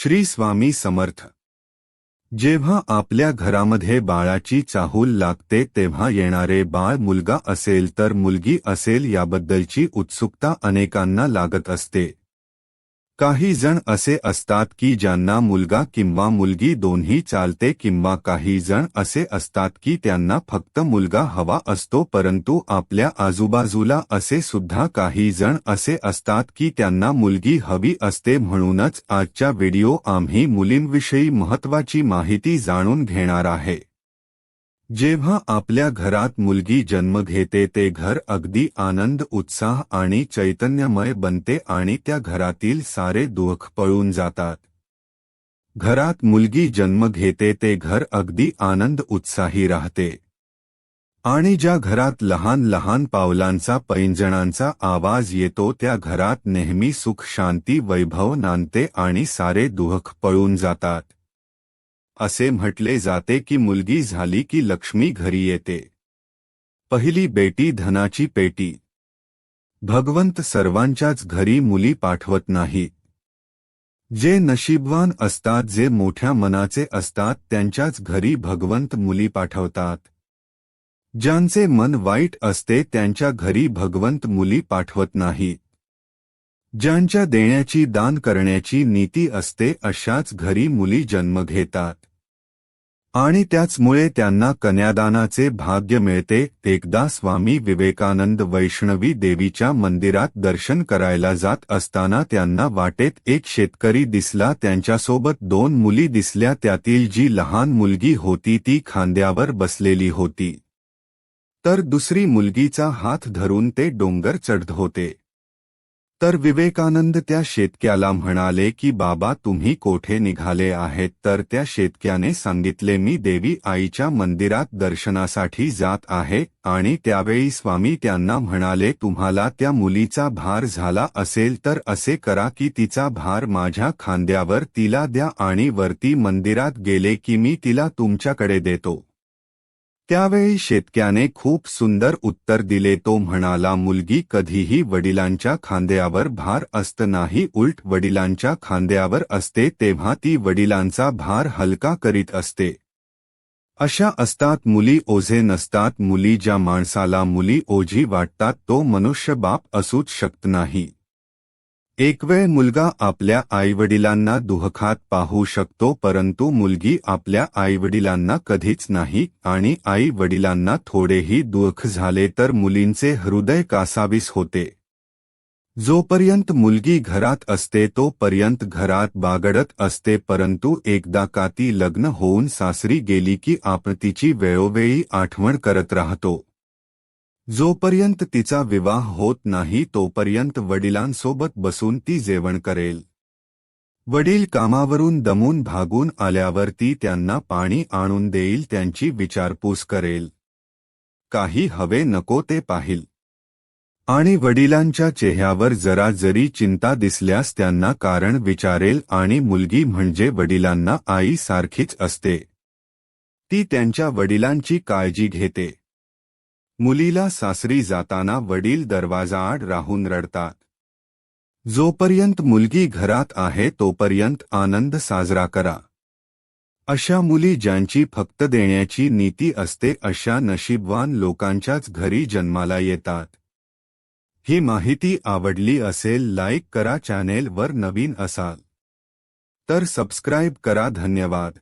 श्री स्वामी समर्थ. जेव्हा आपल्या घरामध्ये बाळाची चाहूल लागते तेव्हा येणारे बाळ मुलगा असेल तर मुलगी असेल याबद्दलची उत्सुकता अनेकांना लागत असते. काही जण असे असतात की ज्यांना मुलगा किंवा मुलगी दोन्ही चालते किंवा काही जण असे असतात की त्यांना फक्त मुलगा हवा असतो परंतु आपल्या आजूबाजूला असे सुद्धा काही जण असे असतात की त्यांना मुलगी हवी असते म्हणूनच आजच्या व्हिडिओ आम्ही मुलींविषयी महत्वाची माहिती जाणून घेणार आहे. जेव्हा आपल्या घरात मुलगी जन्म घेते ते घर अगदी आनंद उत्साह आणि चैतन्यमय बनते आणि त्या घरातील सारे दुःख पळून जातात. घरात मुलगी जन्म घेते ते घर अगदी आनंद उत्साही राहते. आणि ज्या घरात लहान लहान पावलांचा पैंजणांचा आवाज येतो त्या घरात नेहमी सुख शांती वैभव नांदते आणि सारे दुःख पळून जातात. असे म्हटले जाते की मुलगी झाली की लक्ष्मी घरी येते. पहिली बेटी धनाची पेटी. भगवंत सर्वांच्याच घरी मुली पाठवत नाही. जे नशीबवान असतात जे मोठ्या मनाचे असतात त्यांच्याच घरी भगवंत मुली पाठवतात. ज्यांचे मन वाईट असते त्यांच्या घरी भगवंत मुली पाठवत नाही. ज्यांच्या देण्याची दान करण्याची नीती असते अशाच घरी मुली जन्म घेतात. आणि त्याचमुळे त्यांना कन्यादानाचे भाग्य मिळते. एकदा स्वामी विवेकानंद वैष्णवी देवीच्या मंदिरात दर्शन करायला जात असताना त्यांना वाटेत एक शेतकरी दिसला. त्यांच्यासोबत दोन मुली दिसल्या. त्यातील जी लहान मुलगी होती ती खांद्यावर बसलेली होती. तर दुसरी मुलगीचा हात धरून ते डोंगर चढत होते. तर विवेकानंद त्या शेतक्याला म्हणाले की बाबा तुम्ही कोठे निघाले आहेत? तर त्या शेतक्याने सांगितले मी देवी आईच्या मंदिरात दर्शनासाठी जात आहे आणि त्यावेळी स्वामी त्यांना म्हणाले तुम्हाला त्या मुलीचा भार झाला असेल तर असे करा की तिचा भार माझ्या खांद्यावर तिला द्या आणि वरती मंदिरात गेले की मी तिला तुमच्याकडे देतो. त्यावेळी शेतक्याने खूप सुंदर उत्तर दिले. तो म्हणाला मुलगी कधीही वडिलांच्या खांद्यावर भार असत नाही. उलट वडिलांच्या खांद्यावर असते तेव्हा ती वडिलांचा भार हलका करीत असते. अशा असतात मुली ओझे नसतात मुली. ज्या माणसाला मुली ओझी वाटतात तो मनुष्य बाप असूच शकत नाही. एक वेळ मुलगा आपल्या आईवडिलांना दुःखात पाहू शकतो परंतु मुलगी आपल्या आईवडिलांना कधीच नाही आणि आई वडिलांना थोडेही दुःख झाले तर मुलींचे हृदय कासावीस होते. जोपर्यंत मुलगी घरात असते तोपर्यंत घरात बागडत असते परंतु एकदा का ती लग्न होऊन सासरी गेली की आपण तिची वेळोवेळी आठवण करत राहतो. जोपर्यंत तिचा विवाह होत नाही तोपर्यंत वडिलांसोबत बसून ती जेवण करेल. वडील कामावरून दमून भागून आल्यावर ती त्यांना पाणी आणून देईल त्यांची विचारपूस करेल. काही हवे नको ते पाहिल. आणि वडिलांच्या चेहऱ्यावर जरा जरी चिंता दिसल्यास त्यांना कारण विचारेल आणि मुलगी म्हणजे वडिलांना आई सारखीच असते. ती त्यांच्या वडिलांची काळजी घेते. मुलीला सासरी जाताना वडील दरवाजाआड राहून रडतात. जोपर्यंत मुलगी घरात आहे तोपर्यंत आनंद साजरा करा. अशा मुली ज्यांची फक्त देण्याची नीती असते अशा नशीबवान लोकांच्याच घरी जन्माला येतात. ही माहिती आवडली असेल लाईक करा चॅनेलवर नवीन असाल तर सबस्क्राईब करा धन्यवाद.